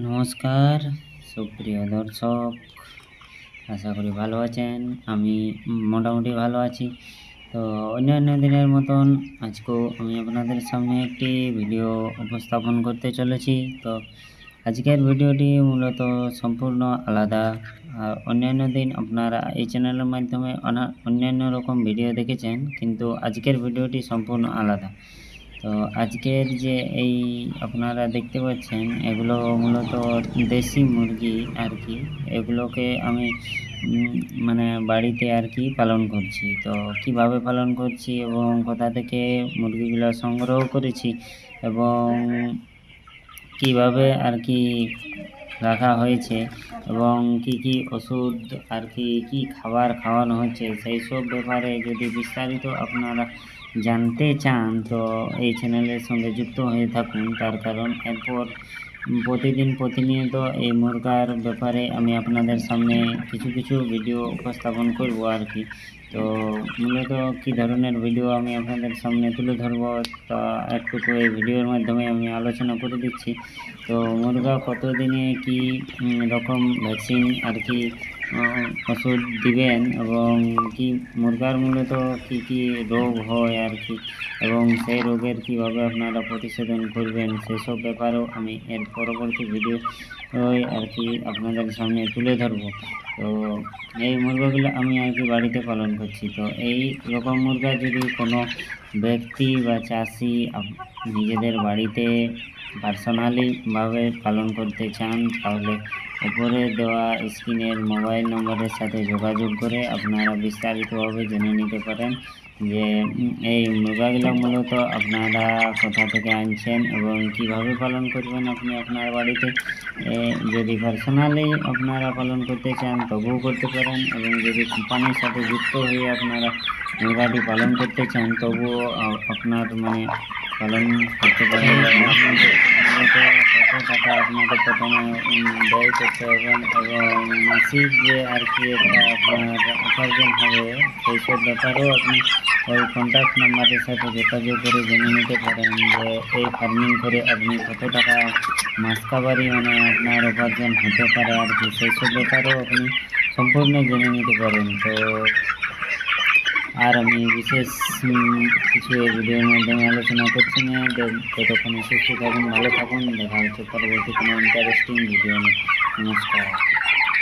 নমস্কার, সুপ্রিয় দর্শক, আশা করি ভালো আছেন। আমি মোটামুটি ভালো আছি। তো অন্যান্য দিনের মতন আজকেও আমি আপনাদের সামনে একটি ভিডিও উপস্থাপন করতে চলেছি। তো আজকের ভিডিওটি মূলত সম্পূর্ণ আলাদা। আর অন্যান্য দিন আপনারা এই চ্যানেলের মাধ্যমে অনা- অন্যান্য রকম ভিডিও দেখেছেন, কিন্তু আজকের ভিডিওটি সম্পূর্ণ আলাদা। তো আজকের যে এই আপনারা দেখতে পাচ্ছেন, এগুলো মূলত দেশি মুরগি আর কি। এগুলোকে আমি মানে বাড়িতে আর কি পালন করছি। তো কীভাবে পালন করছি এবং কোথা থেকে মুরগিগুলো সংগ্রহ করেছি এবং কীভাবে আর কি রাখা হয়েছে এবং কি কি ওষুধ আর কি কি খাবার খাওয়ানো হচ্ছে, সেই সব ব্যাপারে যদি বিস্তারিত আপনারা জানতে চান, তো এই চ্যানেলের সঙ্গে যুক্ত হয়ে থাকুন। তার কারণ এরপর প্রতিদিন প্রতিনিয়ত এই মুরগার ব্যাপারে আমি আপনাদের সামনে কিছু কিছু ভিডিও উপস্থাপন করব আর কি। তো মূলত কী ধরনের ভিডিও আমি আপনাদের সামনে তুলে ধরবো তা একটুকু এই ভিডিওর মাধ্যমে আমি আলোচনা করে দিচ্ছি। তো মুরগা কত দিনে কী রকম ভ্যাকসিন আর কি ওষুধ দিবেন এবং কি মুরগার মূলত কী কী রোগ হয় আর কি? এবং সেই রোগের কীভাবে আপনারা প্রতিষেধন করবেন? সেসব ব্যাপারেও আমি এর পরবর্তী ভিডিও আর কি আপনাদের সামনে তুলে ধরবো। তো এই মুরগাগুলো আমি আর কি বাড়িতে পালন করছি। তো এই রকম মুরগা যদি কোনো ব্যক্তি বা চাষি নিজেদের বাড়িতে পার্সোনালিভাবে পালন করতে চান, তাহলে উপরে দেওয়া স্ক্রিনের মোবাইল নম্বরের সাথে যোগাযোগ করে আপনারা বিস্তারিতভাবে জেনে নিতে পারেন যে এই মুরগাগুলো মূলত আপনারা কোথা থেকে আনছেন এবং কীভাবে পালন করবেন আপনি আপনার বাড়িতে। যদি পার্সোনালি আপনারা পালন করতে চান, তবুও করতে পারেন এবং যদি কোম্পানির সাথে যুক্ত হয়ে আপনারা মুরগাটি পালন করতে চান, তবুও আপনার মানে পালন করতে পারেন কত টাকা আপনাকে প্রথমে ব্যয় করতে হবে এবং মাসিক যে আর কি আপনার উপার্জন হবে সেই সব ব্যাপারেও আপনি ওই কন্ট্যাক্ট নাম্বারের সাথে যোগাযোগ করে জেনে নিতে পারেন যে এই ফার্মিং করে আপনি কত টাকা মাসকাবারি মানে আপনার উপার্জন হতে পারে আর কি সেই সব ব্যাপারেও আপনি সম্পূর্ণ জেনে নিতে পারেন। তো আর আমি বিশেষ কিছু ভিডিওর মাধ্যমে আলোচনা করছি না। ততক্ষণে সুস্থ থাকুন, ভালো থাকুন। দেখা হচ্ছে পরবর্তী কোনো ইন্টারেস্টিং ভিডিও নিয়ে। নমস্কার।